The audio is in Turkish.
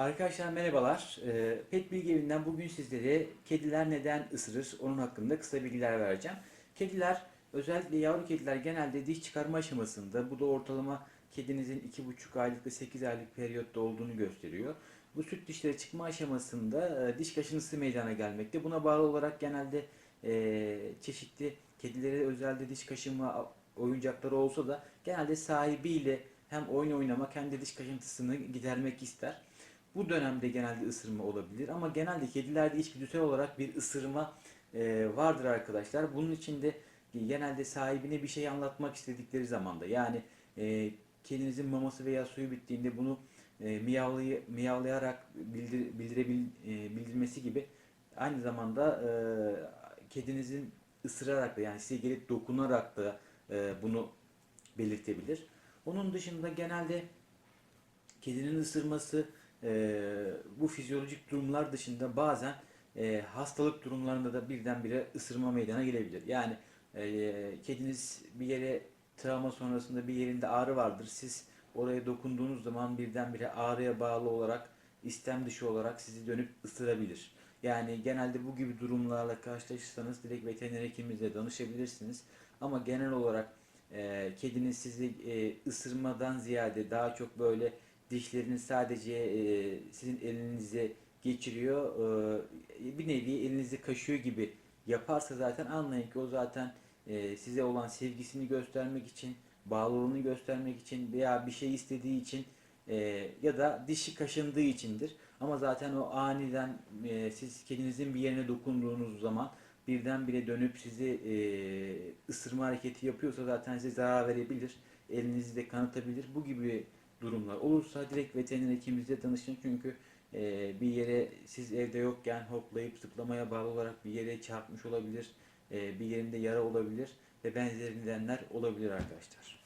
Arkadaşlar merhabalar. Ee, Pet Bilgi Evi'nden bugün sizlere kediler neden ısırır onun hakkında kısa bilgiler vereceğim. Kediler özellikle yavru kediler genelde diş çıkarma aşamasında bu da ortalama kedinizin 2,5 aylık ve 8 aylık periyotta olduğunu gösteriyor. Bu süt dişleri çıkma aşamasında e, diş kaşıntısı meydana gelmekte. Buna bağlı olarak genelde e, çeşitli kedilere özelde diş kaşıma oyuncakları olsa da genelde sahibiyle hem oyun oynamak hem de diş kaşıntısını gidermek ister. Bu dönemde genelde ısırma olabilir ama genelde kedilerde içgüdüsel olarak bir ısırma e, vardır arkadaşlar. Bunun için de genelde sahibine bir şey anlatmak istedikleri zamanda yani e, kedinizin maması veya suyu bittiğinde bunu e, miyavlay miyavlayarak bildir, bildirebil, e, bildirmesi gibi aynı zamanda e, kedinizin ısırarak da yani size gelip dokunarak da e, bunu belirtebilir. Onun dışında genelde kedinin ısırması e, bu fizyolojik durumlar dışında bazen e, hastalık durumlarında da birdenbire ısırma meydana gelebilir. Yani e, kediniz bir yere travma sonrasında bir yerinde ağrı vardır. Siz oraya dokunduğunuz zaman birdenbire ağrıya bağlı olarak istem dışı olarak sizi dönüp ısırabilir. Yani genelde bu gibi durumlarla karşılaşırsanız direkt veteriner hekimimize danışabilirsiniz. Ama genel olarak e, kedinin sizi e, ısırmadan ziyade daha çok böyle dişlerini sadece e, sizin elinize geçiriyor. E, bir nevi elinizi kaşıyor gibi yaparsa zaten anlayın ki o zaten e, size olan sevgisini göstermek için, bağlılığını göstermek için veya bir şey istediği için ya da dişi kaşındığı içindir. Ama zaten o aniden siz kedinizin bir yerine dokunduğunuz zaman birdenbire dönüp sizi e, ısırma hareketi yapıyorsa zaten size zarar verebilir. Elinizi de kanatabilir. Bu gibi durumlar olursa direkt veteriner hekimimizle danışın çünkü e, bir yere siz evde yokken hoplayıp zıplamaya bağlı olarak bir yere çarpmış olabilir, e, bir yerinde yara olabilir ve benzeri nedenler olabilir arkadaşlar.